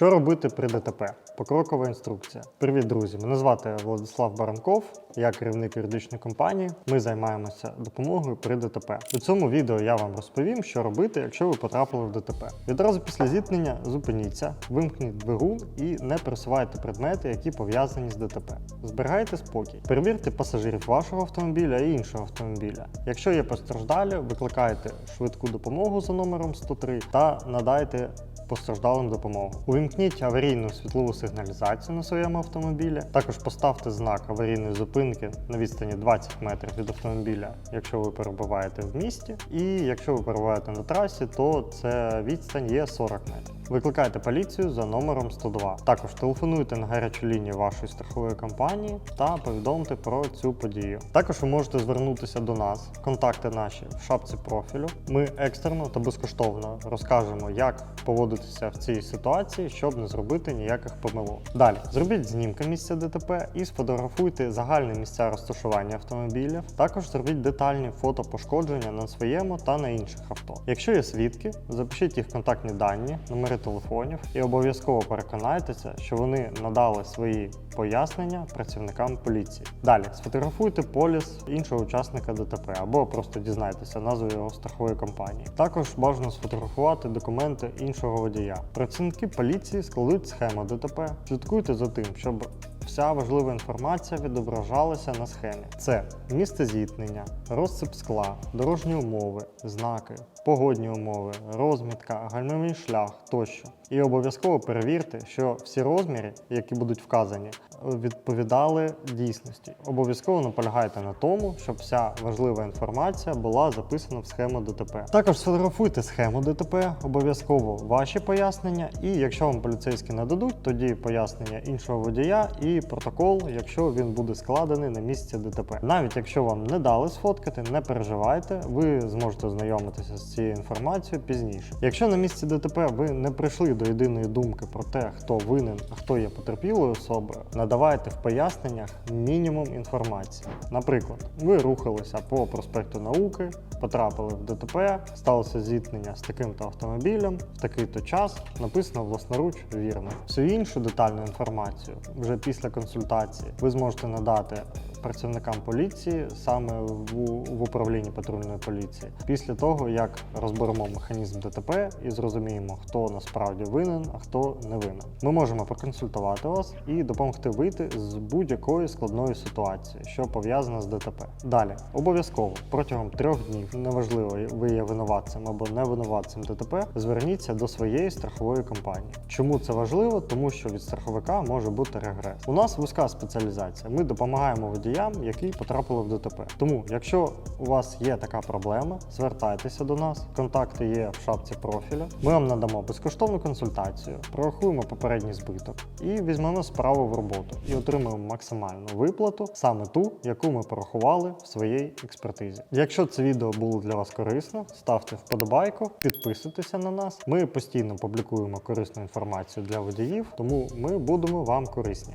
Що робити при ДТП? Покрокова інструкція. Привіт, друзі! Мене звати Владислав Баранков, я керівник юридичної компанії. Ми займаємося допомогою при ДТП. У цьому відео я вам розповім, що робити, якщо ви потрапили в ДТП. Відразу після зіткнення зупиніться, вимкніть двигун і не пересувайте предмети, які пов'язані з ДТП. Зберігайте спокій, перевірте пасажирів вашого автомобіля і іншого автомобіля. Якщо є постраждалі, викликайте швидку допомогу за номером 103 та надайте постраждалим допомогу. Увімкніть аварійну світлову сигналізацію на своєму автомобілі. Також поставте знак аварійної зупинки на відстані 20 метрів від автомобіля, якщо ви перебуваєте в місті. І якщо ви перебуваєте на трасі, то це відстань є 40 метрів. Викликайте поліцію за номером 102. Також телефонуйте на гарячу лінію вашої страхової компанії та повідомте про цю подію. Також ви можете звернутися до нас. Контакти наші в шапці профілю. Ми екстерно та безкоштовно розкажемо, як поводитися в цій ситуації, щоб не зробити ніяких помилок. Далі зробіть знімки місця ДТП і сфотографуйте загальні місця розташування автомобілів. Також зробіть детальні фото пошкодження на своєму та на інших авто. Якщо є свідки, запишіть їх контактні дані, номери телефонів і обов'язково переконайтеся, що вони надали свої пояснення працівникам поліції. Далі сфотографуйте поліс іншого учасника ДТП або просто дізнайтеся назву його страхової компанії. Також бажано сфотографувати документи іншого водія. Працівники поліції складуть схему ДТП. Слідкуйте за тим, щоб Вся важлива інформація відображалася на схемі. Це місце зіткнення, розсип скла, дорожні умови, знаки, погодні умови, розмітка, гальмовий шлях тощо. І обов'язково перевірте, що всі розміри, які будуть вказані, відповідали дійсності. Обов'язково наполягайте на тому, щоб вся важлива інформація була записана в схему ДТП. Також сфотографуйте схему ДТП, обов'язково ваші пояснення, і якщо вам поліцейські нададуть, тоді пояснення іншого водія і протокол, якщо він буде складений на місці ДТП. Навіть якщо вам не дали сфоткати, не переживайте, ви зможете ознайомитися з цією інформацією пізніше. Якщо на місці ДТП ви не прийшли до єдиної думки про те, хто винен, а хто є потерпілою особою, надавайте в поясненнях мінімум інформації. Наприклад, ви рухалися по проспекту науки, потрапили в ДТП, сталося зіткнення з таким-то автомобілем, в такий-то час написано власноруч вірно. Всю іншу детальну інформацію вже після консультації ви зможете надати працівникам поліції саме в, в управлінні патрульної поліції після того, як розберемо механізм ДТП і зрозуміємо, хто насправді винен, а хто не винен. Ми можемо проконсультувати вас і допомогти вийти з будь-якої складної ситуації, що пов'язана з ДТП. Далі обов'язково протягом трьох днів, неважливо, ви є винуватцем або не винуватцем ДТП, зверніться до своєї страхової компанії. Чому це важливо? Тому що від страховика може бути регрес. У нас вузька спеціалізація. Ми допомагаємо водіям, які потрапили в ДТП. Тому, якщо у вас є така проблема, звертайтеся до нас. Контакти є в шапці профіля. Ми вам надамо безкоштовну консультацію, прорахуємо попередній збиток і візьмемо справу в роботу і отримаємо максимальну виплату, саме ту, яку ми порахували в своїй експертизі. Якщо це відео було для вас корисно, ставте вподобайку, підписуйтеся на нас. Ми постійно публікуємо корисну інформацію для водіїв, тому ми будемо вам корисні.